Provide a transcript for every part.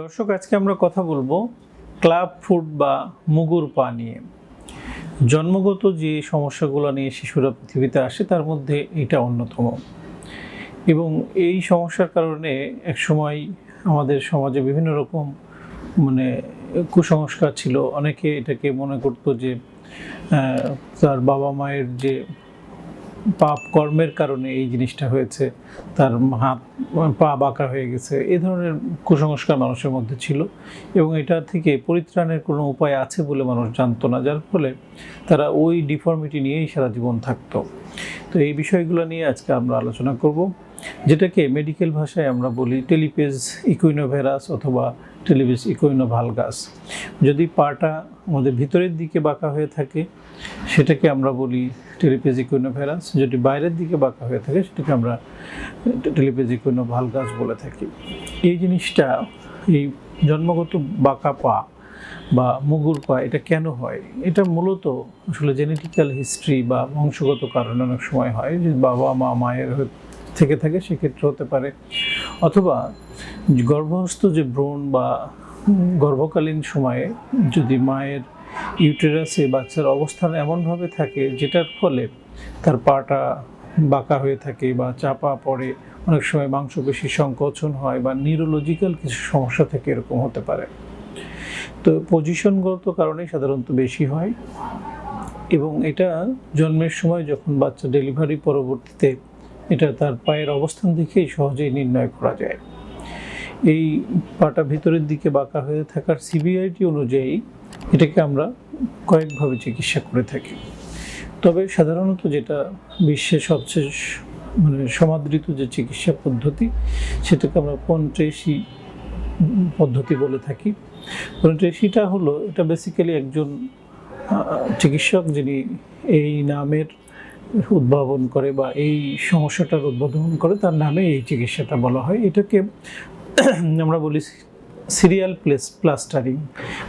দর্শক, আজকে আমরা কথা বলব ক্লাব ফুড বা মুগুর পা নিয়ে। জন্মগত যে সমস্যাগুলো নিয়ে শিশুরা পৃথিবীতে আসে, তার মধ্যে এটা অন্যতম। এবং এই সমস্যার কারণে একসময় আমাদের সমাজে বিভিন্ন রকম মানে কুসংস্কার ছিল। অনেকে এটাকে মনে করতো যে তার বাবা মায়ের যে পাপ কর্মের কারণে এই জিনিসটা হয়েছে। তার হাত, পা বাঁকা হয়ে গেছে। এ ধরনের কুসংস্কার মানুষের মধ্যে ছিল এবং এটা থেকে পরিত্রাণের কোনো উপায় আছে বলে মানুষ জানতো না। যার ফলে তারা ওই ডিফর্মিটি নিয়েই সারা জীবন থাকতো। তো এই বিষয়গুলো নিয়ে আজকে আমরা আলোচনা করব। যেটাকে মেডিকেল ভাষায় আমরা বলি টেলিপেজ ইকুইনোভেরাস অথবা টেলিপেজ ইকুইনোভালগাস। যদি পাটা আমাদের ভিতরের দিকে বাঁকা হয়ে থাকে, সেটাকে আমরা বলি টেলিপেজ ইকুইনোভেরাস। যদি বাইরের দিকে বাঁকা হয়ে থাকে, সেটাকে আমরা টেলিপেজ ইকুইনোভালগাস বলে থাকি। এই জিনিসটা, এই জন্মগত বাঁকা পা বা মুগুর পা, এটা কেন হয়? এটা মূলত আসলে জেনেটিক্যাল হিস্ট্রি বা বংশগত কারণে অনেক সময় হয় যে বাবা মা মায়ের থেকে থাকে, সেক্ষেত্রে হতে পারে। অথবা গর্ভস্থ যে ব্রণ বা গর্ভকালীন সময়ে যদি মায়ের ইউটেরাসে বাচ্চার অবস্থান এমনভাবে থাকে, যেটার ফলে তার পাটা বাঁকা হয়ে থাকে বা চাপা পড়ে, অনেক সময় মাংসপেশি সংকোচন হয় বা নিউরোলজিক্যাল কিছু সমস্যা থেকে, এরকম হতে পারে। তো পজিশনগত কারণে সাধারণত বেশি হয় এবং এটা জন্মের সময় যখন বাচ্চা ডেলিভারি পরবর্তীতে এটা তার পায়ের অবস্থান দেখেই সহজেই নির্ণয় করা যায়। এই পাটা ভিতরের দিকে বাঁকা হয়ে থাকার সিবিআইটি অনুযায়ী এটাকে আমরা কয়েকভাবে চিকিৎসা করে থাকি। তবে সাধারণত যেটা বিশ্বের সবচেয়ে মানে সমাদৃত যে চিকিৎসা পদ্ধতি, সেটাকে আমরা পন্ট্রেসি পদ্ধতি বলে থাকি। পন্ট্রেসিটা হলো, এটা বেসিক্যালি একজন চিকিৎসক যিনি এই নামের উদ্ভাবন করে বা এই সমস্যাটার উদ্বোধন করে, তার নামে এই চিকিৎসাটা বলা হয়। এটাকে আমরা বলি সিরিয়াল প্লেস প্লাস্টারিং।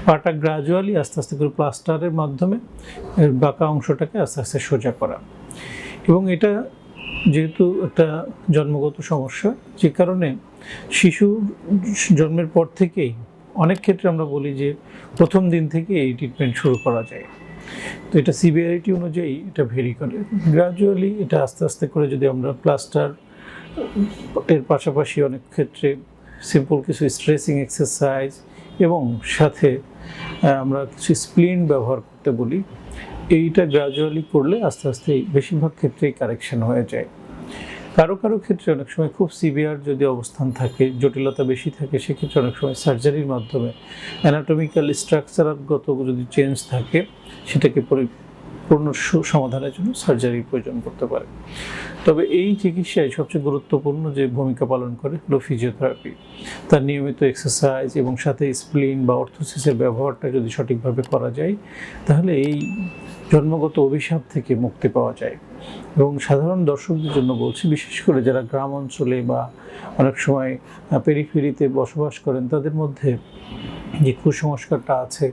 পাটা গ্রাজুয়ালি আস্তে আস্তে করে প্লাস্টারের মাধ্যমে বাঁকা অংশটাকে আস্তে আস্তে সোজা করা। এবং এটা যেহেতু একটা জন্মগত সমস্যা, যে কারণে শিশু জন্মের পর থেকেই অনেক ক্ষেত্রে আমরা বলি যে প্রথম দিন থেকে এই ট্রিটমেন্ট শুরু করা যায়। তো এটা সিভিয়ারিটি অনুযায়ী এটা ভেরি করে। গ্রাজুয়ালি এটা আস্তে আস্তে করে যদি আমরা প্লাস্টার এর পাশাপাশি অনেক ক্ষেত্রে সিম্পল কিছু স্ট্রেসিং এক্সারসাইজ এবং সাথে আমরা কিছু স্প্লিন ব্যবহার করতে বলি, এইটা গ্রাজুয়ালি করলে আস্তে আস্তে বেশিরভাগ ক্ষেত্রেই কারেকশন হয়ে যায়। কারও কারও ক্ষেত্রে অনেক সময় খুব সিভিয়ার যদি অবস্থান থাকে, জটিলতা বেশি থাকে, সেক্ষেত্রে অনেক সময় সার্জারির মাধ্যমে অ্যানাটমিক্যাল স্ট্রাকচারগত যদি চেঞ্জ থাকে, সেটাকে পরিপূর্ণ সু- সমাধানের জন্য সার্জারির প্রয়োজন করতে পারে। তবে এই চিকিৎসায় সবচেয়ে গুরুত্বপূর্ণ যে ভূমিকা পালন করে হলো ফিজিওথেরাপি তার নিয়মিত এক্সারসাইজ এবং সাথে স্প্লিন বা অর্থোসিসের ব্যবহারটা যদি সঠিকভাবে করা যায়, তাহলে এই জন্মগত অভিশাপ থেকে মুক্তি পাওয়া যায়। এবং সাধারণ দর্শকদের জন্য বলছি, বিশেষ করে যারা গ্রাম অঞ্চলে বা অনেক সময় পেরিফেরিতে বসবাস করেন, তাদের মধ্যে যে কুসংস্কারটা আছে,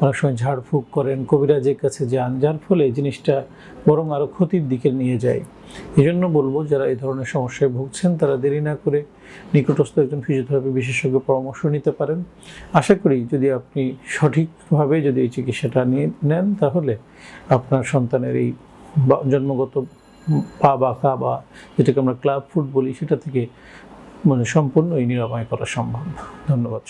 অনেক সময় ঝাড়ফুঁক করেন, কবিরাজের কাছে যান, যার ফলে এই জিনিসটা বরং আরও ক্ষতির দিকে নিয়ে যায়। এই জন্য বলব, যারা এই ধরনের সমস্যায় ভুগছেন, তারা দেরি না করে নিকটস্থ একজন ফিজিওথেরাপি বিশেষজ্ঞ পরামর্শ নিতে পারেন। আশা করি যদি আপনি সঠিকভাবে যদি এই চিকিৎসাটা নিয়ে নেন, তাহলে আপনার সন্তানের এই জন্মগত পা বাঁকা বা যেটাকে আমরা ক্লাব ফুট বলি, সেটা থেকে মানে সম্পূর্ণ এই নিরাময় করা সম্ভব। ধন্যবাদ